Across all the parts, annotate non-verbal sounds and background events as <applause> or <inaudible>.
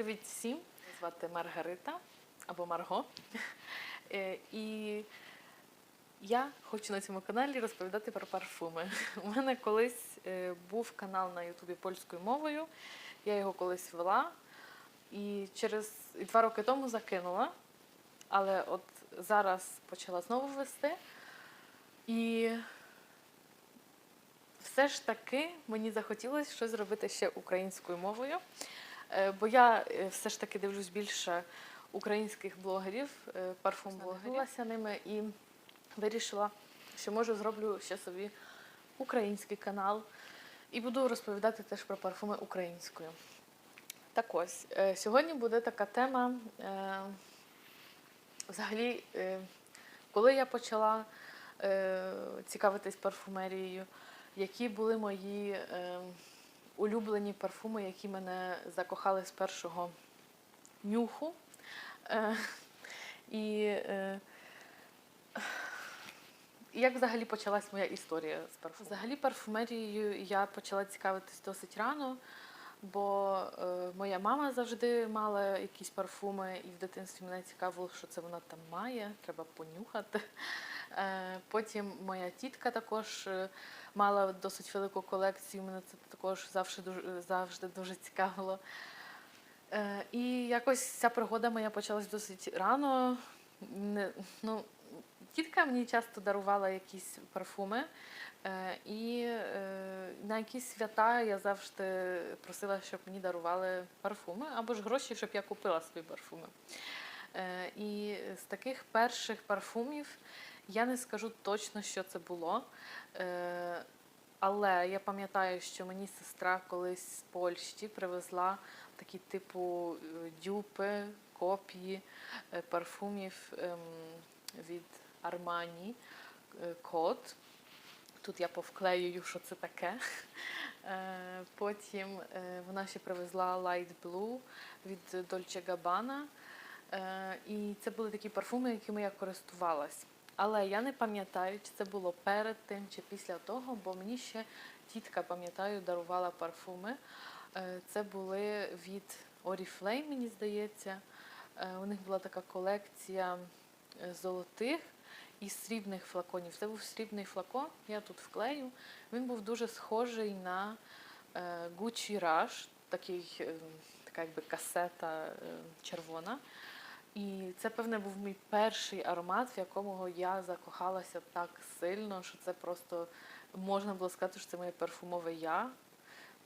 Привіт всім! Мене звати Маргарита або Марго. <laughs> Е, І я хочу на цьому каналі розповідати про парфуми. У мене колись е, був канал на Ютубі польською мовою. Я його колись вела і через і два роки тому закинула. Але от зараз почала знову вести. І все ж таки мені захотілося щось зробити ще українською мовою. Е, Бо я е, все ж таки дивлюсь більше українських блогерів, е, парфум-блогерів. Ними і вирішила, що може зроблю ще собі український канал і буду розповідати теж про парфуми українською. Так ось, сьогодні буде така тема. Взагалі, коли я почала цікавитись парфумерією, які були мої улюблені парфуми, які мене закохали з першого нюху. Е, і е, як взагалі почалась моя історія з парфумом? Взагалі парфумерією я почала цікавитись досить рано, бо е, моя мама завжди мала якісь парфуми, і в дитинстві мене цікавило, що це вона там має, треба понюхати. Е, потім моя тітка також е, мала досить велику колекцію, мене це також завжди дуже, завжди дуже цікавило. Е, і якось ця пригода моя почалась досить рано. Ну, тітка мені часто дарувала якісь парфуми, і на якісь свята я завжди просила, щоб мені дарували парфуми, або ж гроші, щоб я купила собі парфуми. І з таких перших парфумів я не скажу точно, що це було. Е, але я пам'ятаю, що мені сестра колись з Польщі привезла такі типу е, дюпи, копії е, парфумів ем, від е, код. Тут я повклеюю, що це таке. Потім вона ще привезла Light Blue від Dolce Gabbana. І це були такі парфуми, якими я користувалась. Але я не пам'ятаю, чи це було перед тим чи після того, бо мені ще тітка, пам'ятаю, дарувала парфуми. Е, Це були від Oriflame, мені здається. Е, У них була така колекція е, золотих і срібних флаконів. Це був срібний флакон, я тут вклею. Він був дуже схожий на Gucci Rush, такий, така якби касета червона. І це, певне, був мій перший аромат, в якому я закохалася так сильно, що це просто можна було сказати, що це моє парфумове я.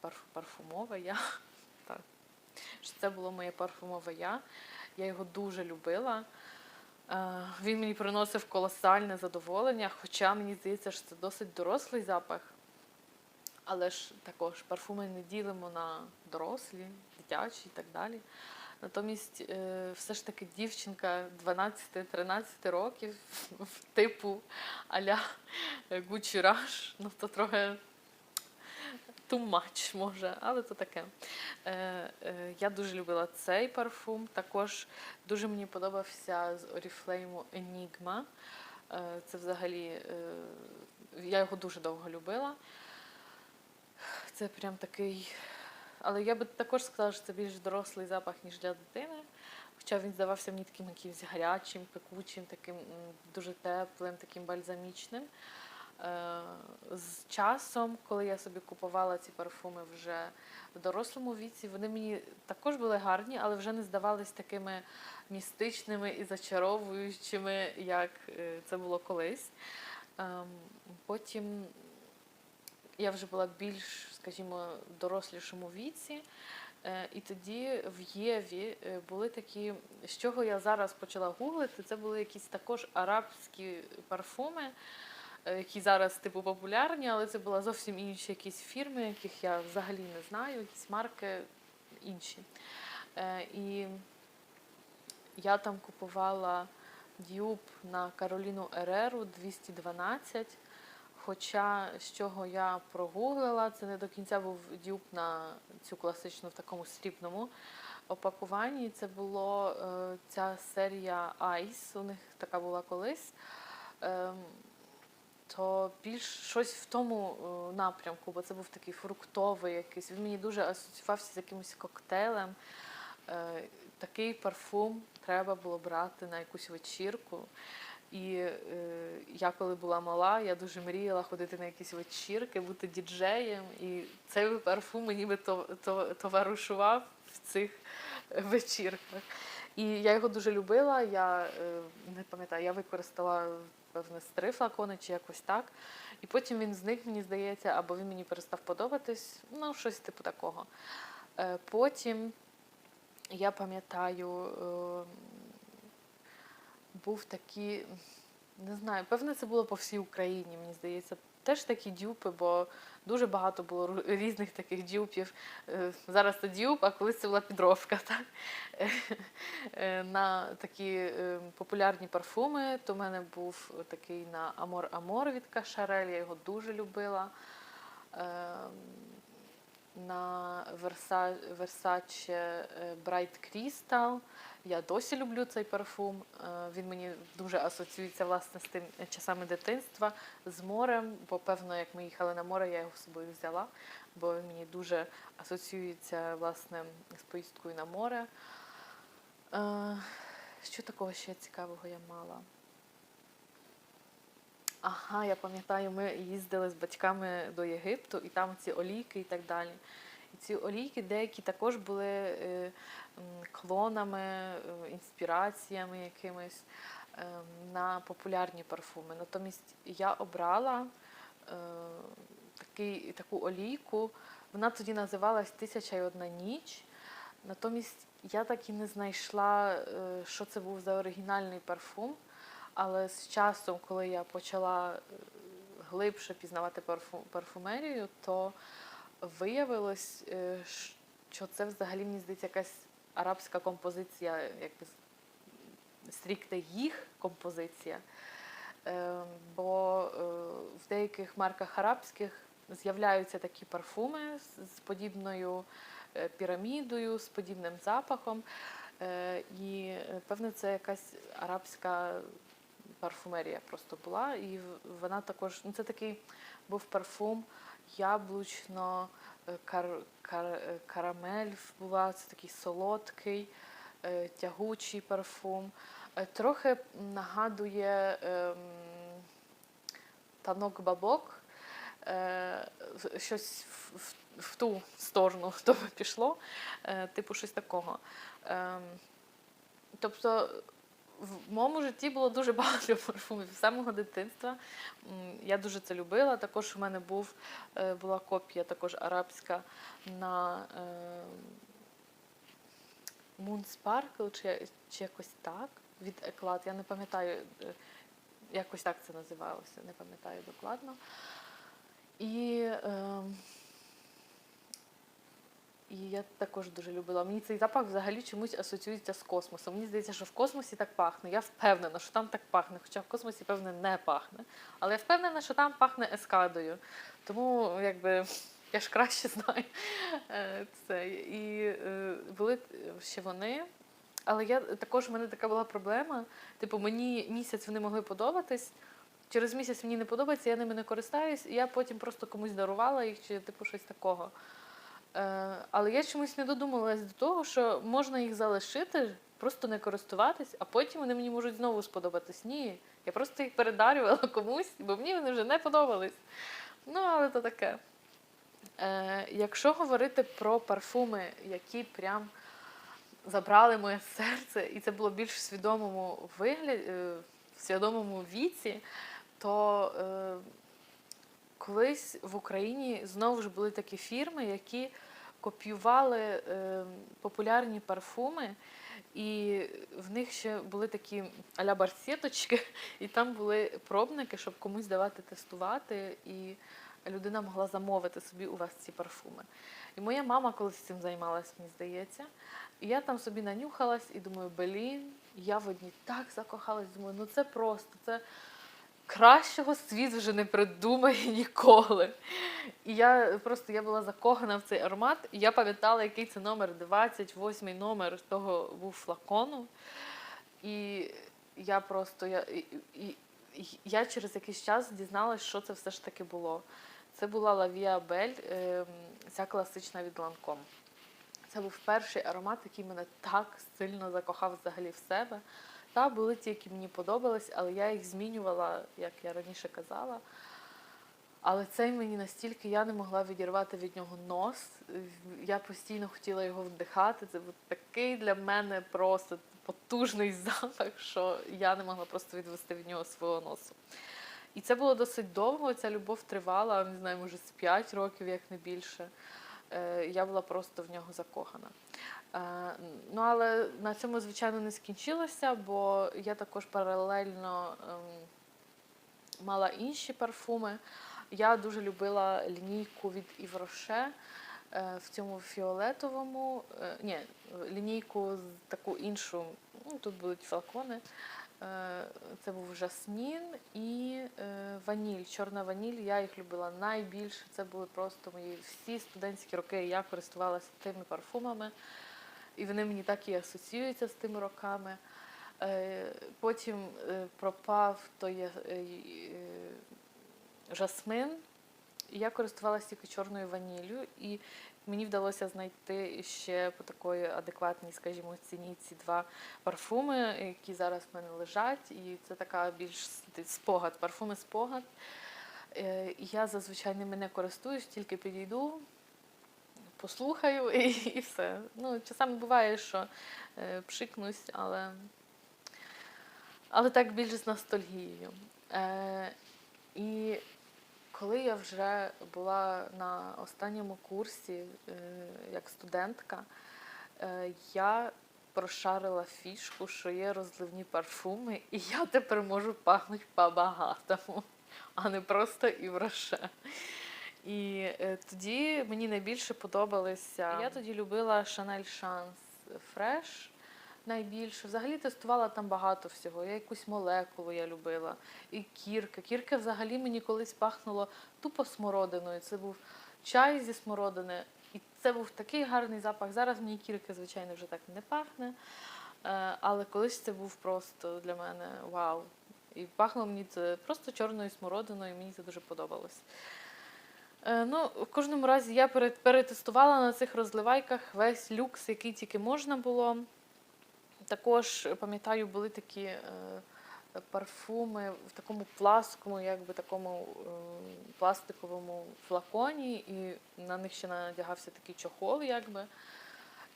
Парф, парфумове я. <laughs> Так. Що це було моє парфумове я. Я його дуже любила. Е, Він мені приносив колосальне задоволення, хоча мені здається, що це досить дорослий запах. Але ж також парфуми не ділимо на дорослі, дитячі і так далі. Натомість, е, все ж таки дівчинка 12-13 років, типу аля Gucci Rush, ну то трохи too much може, але то таке. Е, е, я дуже любила цей парфум. Також дуже мені подобався з Oriflame Enigma. Це взагалі я його дуже довго любила. Це прям такий. Але я би також сказала, що це більш дорослий запах, ніж для дитини. Хоча він здавався мені таким якимось гарячим, пекучим, таким дуже теплим, таким бальзамічним. Е, З часом, коли я собі купувала ці парфуми вже в дорослому віці, вони мені також були гарні, але вже не здавались такими містичними і зачаровуючими, як е, це було колись. Ем, Потім я вже була більш, скажімо, дорослішому віці. Е, І тоді в Єві е, були такі, з чого я зараз почала гуглити, це були якісь також арабські парфуми, е, які зараз типу популярні, але це були зовсім інші якісь фірми, яких я взагалі не знаю, якісь марки інші. І я там купувала дюб на Кароліну Ереру 212. Хоча з чого я прогуглила, це не до кінця був дюб на цю класичну в такому срібному опакуванні. Це було е, ця серія Ice, у них така була колись. Ем, то більш щось в тому е, напрямку, бо це був такий фруктовий якийсь. Він мені дуже асоціювався з якимось коктейлем. Е, Такий парфум треба було брати на якусь вечірку. І е, я коли була мала, я дуже мріяла ходити на якісь вечірки, бути діджеєм. І цей парфум мені би то, то, товаришував в цих вечірках. І я його дуже любила. Я е, не пам'ятаю, я використала певне з три флакони чи якось так. І потім він зник, мені здається, або він мені перестав подобатись. Ну, щось типу такого. Е, Потім я пам'ятаю, е, був такий, не знаю, певне, це було по всій Україні, мені здається. Теж такі дюпи, бо дуже багато було різних таких дюпів. Е, Зараз це дюп, а колись це була підробка. <laughs> Так? Е, На такі е, популярні парфуми, то в мене був такий на Амор Амор від Кашарель, я його дуже любила. На Versa- Versace Bright Crystal. Я досі люблю цей парфум. Е, Він мені дуже асоціюється власне з тим е, часами дитинства, з морем, бо певно, як ми їхали на море, я його з собою взяла, бо він мені дуже асоціюється власне з поїздкою на море. Е, Що такого ще цікавого я мала? Ага, я пам'ятаю, ми їздили з батьками до Єгипту, і там ці олійки і так далі. І ці олійки деякі також були е, клонами, е, інспіраціями якимись е, на популярні парфуми. Натомість я обрала такий, таку олійку. Вона тоді називалась Тисяча і одна ніч. Натомість я так і не знайшла, що це був за оригінальний парфум. Але з часом, коли я почала глибше пізнавати парфу- парфумерію, то виявилось, е, що це взагалі мені здається якась арабська композиція, якби стрікте їх композиція. Е, Бо е, в деяких марках арабських з'являються такі парфуми з- подібною пірамідою, з подібним запахом. І певне, це якась арабська парфумерія просто була. І вона також, ну це такий був парфум яблучно, е, кар, кар, е, карамель була, це такий солодкий, е, тягучий парфум. Трохи нагадує ем, танок бабок. Щось в, в, ту сторону то пішло, типу щось такого. Ем, тобто в моєму житті було дуже багато парфумів з самого дитинства. Я дуже це любила. Також у мене був, е, була копія також арабська на е, Moon Sparkle, чи, чи якось так, від Еклад. Я не пам'ятаю, е, якось так це називалося, не пам'ятаю докладно. І, е, і я також дуже любила. Мені цей запах взагалі чомусь асоціюється з космосом. Мені здається, що в космосі так пахне. Я впевнена, що там так пахне, хоча в космосі, певне, не пахне. Але я впевнена, що там пахне ескадою. Тому якби я ж краще знаю е, це. І е, були ще вони. Але я також в мене така була проблема. Типу, мені місяць вони могли подобатись. Через місяць мені не подобається, я ними не користаюсь, і я потім просто комусь дарувала їх чи типу щось такого. Е, але я чомусь не додумалась до того, що можна їх залишити, просто не користуватись, а потім вони мені можуть знову сподобатись. Ні, я просто їх передарювала <laughs> комусь, бо мені вони вже не подобались. Ну, але то таке. Е, якщо говорити про парфуми, які прям забрали моє <laughs> серце, і це було більш в свідомому вигляді, в свідомому віці, то е, колись в Україні знову ж були такі фірми, які копіювали е, популярні парфуми, і в них ще були такі а-ля барсеточки, і там були пробники, щоб комусь давати тестувати, і людина могла замовити собі у вас ці парфуми. І моя мама колись цим займалась, мені здається. І я там собі нанюхалась і думаю, блін, я в одній так закохалась, думаю, ну це просто, це кращого світ вже не придумає <laughs> ніколи. І я просто я була закохана в цей аромат, і я пам'ятала, який це номер 28 номер того був флакону. І я просто я, і, і, я через якийсь час дізналась, що це все ж таки було. Це була Лавія Бель, ем, ця класична від Ланком. Це був перший аромат, який мене так сильно закохав взагалі в себе. Та були ті, які мені подобались, але я їх змінювала, як я раніше казала. Але цей мені настільки я не могла відірвати від нього нос. Я постійно хотіла його вдихати. Це був такий для мене просто потужний <laughs> запах, що я не могла просто відвести від нього свого носу. І це було досить довго. Ця любов тривала, не знаю, може, з 5 років, як не більше. Е, Я була просто в нього закохана. Е, Ну, але на цьому, звичайно, не скінчилося, бо я також паралельно ем, мала інші парфуми. Я дуже любила лінійку від Yves Rocher е, в цьому фіолетовому. е, Ні, лінійку таку іншу. Ну, тут будуть флакони. Е, Це був жасмін і ваніль. Чорна ваніль. Я їх любила найбільше. Це були просто мої всі студентські роки. Я користувалася тими парфумами, і вони мені так і асоціюються з тими роками. Е, Потім е, пропав той е, жасмин. І я користувалася тільки чорною ваніллю, і мені вдалося знайти ще по такої адекватній, скажімо, ціні ці два парфуми, які зараз в мене лежать. І це така більш спогад, парфуми спогад. Я зазвичай ними не користуюсь, тільки підійду, послухаю <laughs> і, і все. Ну, часами буває, що е, пшикнусь, але, але так більше з ностальгією. Е, і коли я вже була на останньому курсі е, як студентка, е, я прошарила фішку, що є розливні парфуми, і я тепер можу пахнути по-багатому, а не просто і враше. І е, тоді мені найбільше подобалися. Я тоді любила Chanel Chance Fresh найбільше. Взагалі тестувала там багато всього. Я якусь молекулу я любила. І кірка. Кірка взагалі мені колись пахнуло тупо смородиною. Це був чай зі смородини. І це був такий гарний запах. Зараз мені кірка, звичайно, вже так не пахне. Е, Але колись це був просто для мене вау. І пахло мені це просто чорною смородиною, і мені це дуже подобалось. Е, Ну, в кожному разі я перетестувала на цих розливайках весь люкс, який тільки можна було. Також е, пам'ятаю, були такі е, парфуми в такому пласкому, якби такому пластиковому флаконі, і на них ще надягався такий чохол, якби.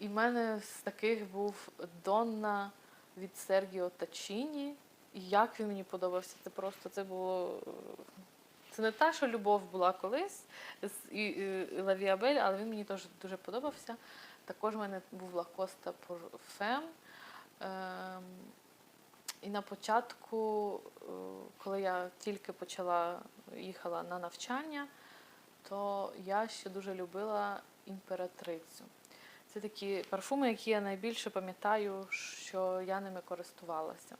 І в мене з таких був Донна від Сергіо Тачіні. І як він мені подобався, це просто це було. Це не та, що любов була колись з Лавіабель, але він мені теж дуже подобався. Також в мене був Лакоста Парфем. Ем, і на початку, е, коли я тільки почала їхала на навчання, то я ще дуже любила імператрицю. Це такі парфуми, які я найбільше пам'ятаю, що я ними користувалася.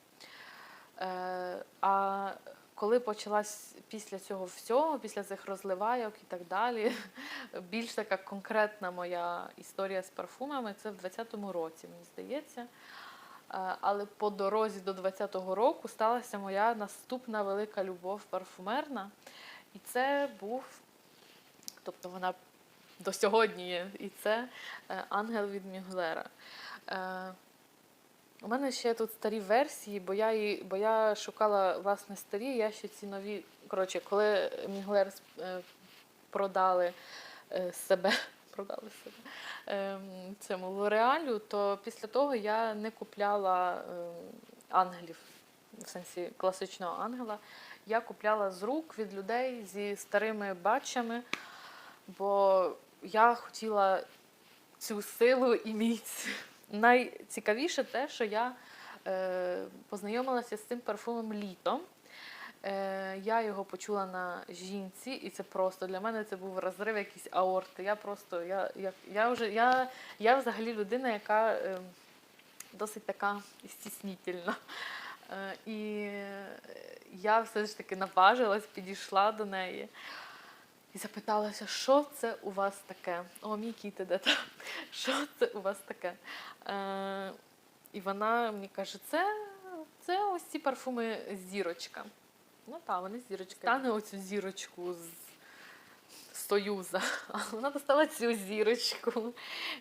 Е, а коли почалась після цього всього, після цих розливайок і так далі, <laughs> більш така конкретна моя історія з парфумами, це в 20-му році, мені здається. Е, Але по дорозі до 20-го року сталася моя наступна велика любов парфумерна. І це був, тобто вона до сьогодні є, і це е, ангел від Мюглера. Е, У мене ще тут старі версії, бо я, її, бо я шукала власне старі, я ще ці нові. Коротше, коли Мюглер е, продали е, себе, <laughs> продали себе ем, цьому Лореалю, то після того я не купляла ем, ангелів, в сенсі класичного ангела. Я купляла з рук від людей зі старими бачами, бо я хотіла цю силу і міць. Найцікавіше те, що я е, познайомилася з цим парфумом літом. Е, я його почула на жінці, і це просто для мене це був розрив якийсь аорти. Я просто, я, я, я вже, я, я взагалі людина, яка е, досить така стіснітельна. Е, і я все ж таки наважилась, підійшла до неї і запиталася, що це у вас таке? О, мій кіт іде там. Що це у вас таке? Е, і вона мені каже, це, це ось ці парфуми зірочка. Ну так, вони зірочки. Стане оцю зірочку з Союза. А вона достала цю зірочку.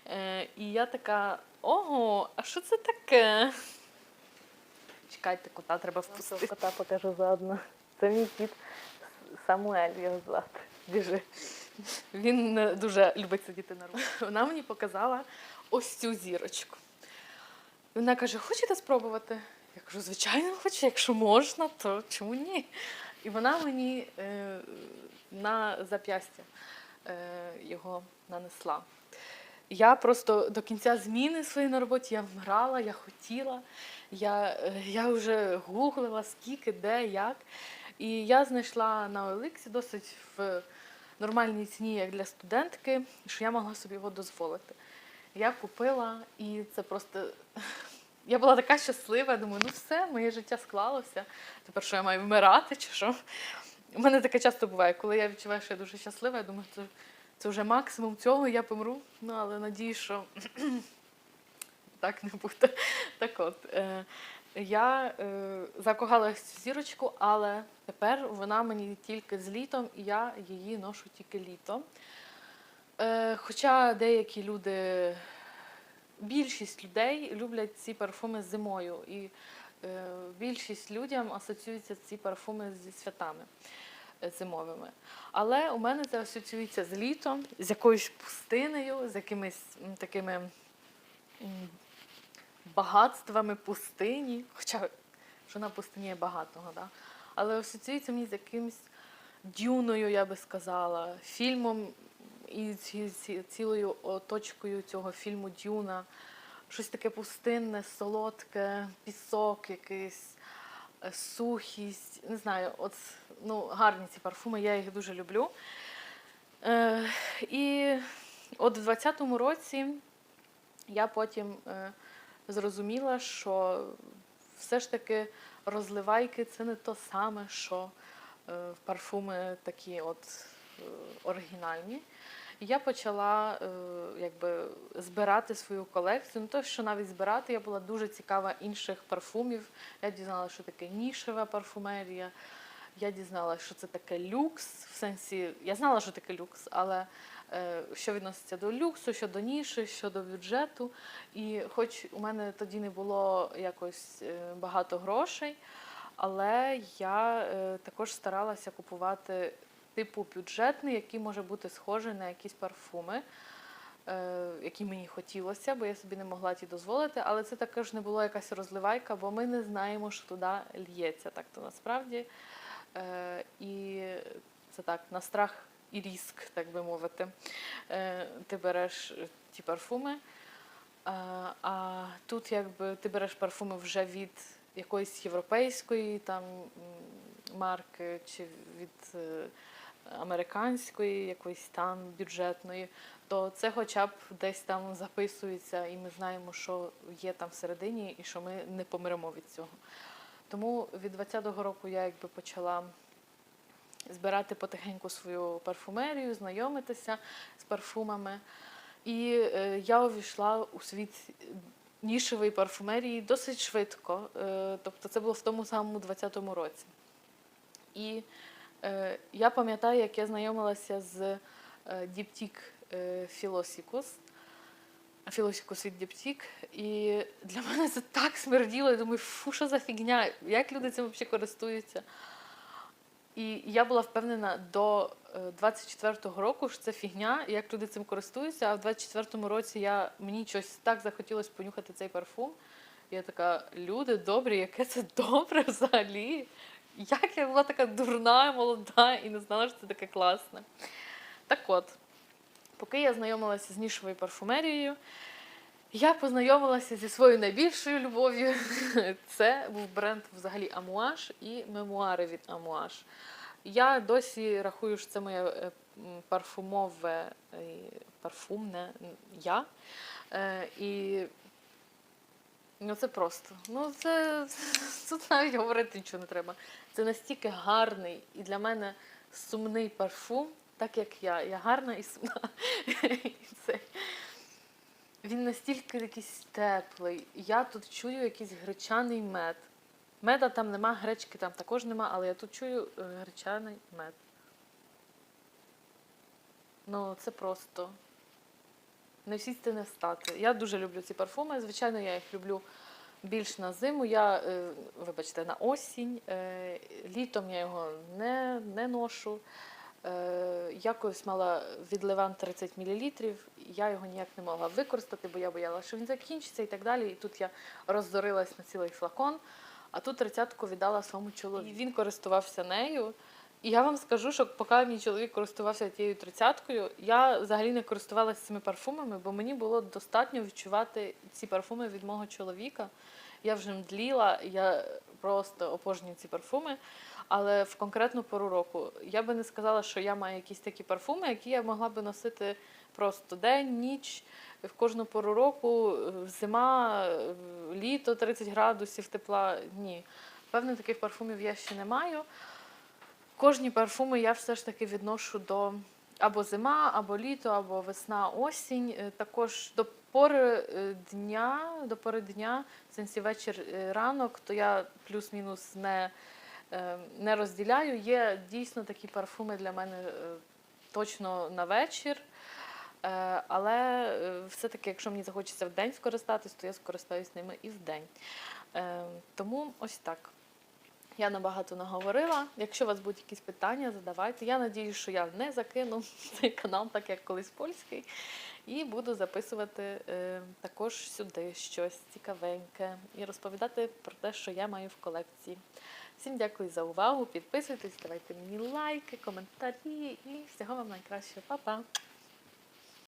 Е, і я така: ого, а що це таке? Чекайте, кота треба впустити. Кота покажу заодно. Це мій кіт Самуель його звати. Біжи. Він е, дуже любить сидіти на руці. Вона мені показала ось цю зірочку. Вона каже: хочете спробувати? Я кажу, звичайно, хочу, якщо можна, то чому ні? І вона мені е, на зап'ястя е, його нанесла. Я просто до кінця зміни своєї на роботі я вмирала, я хотіла, я, е, я вже гуглила, скільки, де, як. І я знайшла на OLX досить в нормальній ціні, як для студентки, що я могла собі його дозволити. Я купила, і це просто. <laughs> Я була така щаслива, думаю, ну все, моє життя склалося. Тепер що я маю вмирати чи що? У мене таке часто буває, коли я відчуваю, що я дуже щаслива, я думаю, це, це вже максимум цього, я помру. Ну, але надію, що <clears throat> так не буде. Так от, е, я е, закохалась в зірочку, але тепер вона мені тільки з літом, і я її ношу тільки літом. Е, хоча деякі люди, більшість людей люблять ці парфуми зимою, і е, більшість людям асоціюються ці парфуми зі святами е, зимовими. Але у мене це асоціюється з літом, з якоюсь пустинею, з якимись такими багатствами пустині. Хоча що на пустині є багатого, да? але асоціюється мені з якимось дюною, я би сказала, фільмом і ці, ці, цілою точкою цього фільму Дюна. Щось таке пустинне, солодке, пісок якийсь, е, сухість. Не знаю, от ну, гарні ці парфуми, я їх дуже люблю. Е, і от в 20-му році я потім е, зрозуміла, що все ж таки розливайки це не то саме, що е, парфуми такі от е, оригінальні. Я почала е, якби, збирати свою колекцію. Не то, що навіть збирати, я була дуже цікава інших парфумів. Я дізналася, що таке нішева парфумерія. Я дізналася, що це таке люкс. В сенсі, я знала, що таке люкс, але е, що відноситься до люксу, що до ніші, що до бюджету. І хоч у мене тоді не було якось е, багато грошей, але я е, також старалася купувати типу бюджетний, який може бути схожий на якісь парфуми, е, які мені хотілося, бо я собі не могла ті дозволити. Але це також не була якась розливайка, бо ми не знаємо, що туди л'ється так то насправді. Е, І це так, на страх і ріск, так би мовити. Е, Ти береш ті парфуми. А, а тут якби ти береш парфуми вже від якоїсь європейської там марки чи від е, американської, якоїсь там бюджетної, то це хоча б десь там записується, і ми знаємо, що є там всередині, і що ми не помремо від цього. Тому від 20-го року я якби почала збирати потихеньку свою парфумерію, знайомитися з парфумами. І е, я увійшла у світ нішевої парфумерії досить швидко. Е, тобто це було в тому самому 20-му році. І е, я пам'ятаю, як я знайомилася з Діптік Філосікус. Філосікус від Діптік. І для мене це так смерділо. Я думаю, фу, що за фігня, як люди цим взагалі користуються. І я була впевнена до е, 24-го року, що це фігня, як люди цим користуються. А в 24-му році я, мені щось так захотілося понюхати цей парфум. Я така, люди добрі, яке це добре взагалі. Як я була така дурна, молода і не знала, що це таке класне. Так от, поки я знайомилася з нішовою парфумерією, я познайомилася зі своєю найбільшою любов'ю. <laughs> Це був бренд взагалі Амуаш і мемуари від Амуаш. Я досі рахую, що це моє е, парфумове е, парфумне я. Е, І ну, це просто. Ну, це <laughs> тут навіть говорити нічого не треба. Це настільки гарний і для мене сумний парфум, так як я. Я гарна і сумна. Він настільки якийсь теплий. Я тут чую якийсь гречаний мед. Меда там нема, гречки там також нема, але я тут чую е, гречаний мед. Ну, це просто не сісти, не встати. Я дуже люблю ці парфуми. Звичайно, я їх люблю більш на зиму. Я, е, вибачте, на осінь. Е, літом я його не, не ношу. Е, я колись мала від Леван 30 мл, я його ніяк не могла використати, бо я боялася, що він закінчиться і так далі. І тут я роздорилась на цілий флакон, а тут тридцятку віддала своєму чоловіку. І він користувався нею. І я вам скажу, що поки мій чоловік користувався тією тридцяткою, я взагалі не користувалася цими парфумами, бо мені було достатньо відчувати ці парфуми від мого чоловіка. Я вже мдліла, я просто обожнюю ці парфуми. Але в конкретну пору року я би не сказала, що я маю якісь такі парфуми, які я могла би носити просто день, ніч, в кожну пору року, е, зима, е, літо 30 градусів тепла. Ні. Певне, таких парфумів я ще не маю. Кожні парфуми я все ж таки відношу до або зима, або літо, або весна, осінь. Е, Також до пори дня, до пори дня, в сенсі вечір, ранок, то я плюс-мінус не, не розділяю. Є дійсно такі парфуми для мене е, точно на вечір. Е, Але е, все-таки, якщо мені захочеться день скористатись, то я скористаюсь ними і в день. Е, Тому ось так. Я набагато наговорила. Якщо у вас будуть якісь питання, задавайте. Я надію, що я не закину <laughs> цей канал, так як колись польський, і буду записувати е, також сюди щось цікавеньке і розповідати про те, що я маю в колекції. Всім дякую за увагу. Підписуйтесь, давайте мені лайки, коментарі і всього вам найкращого. Па-па!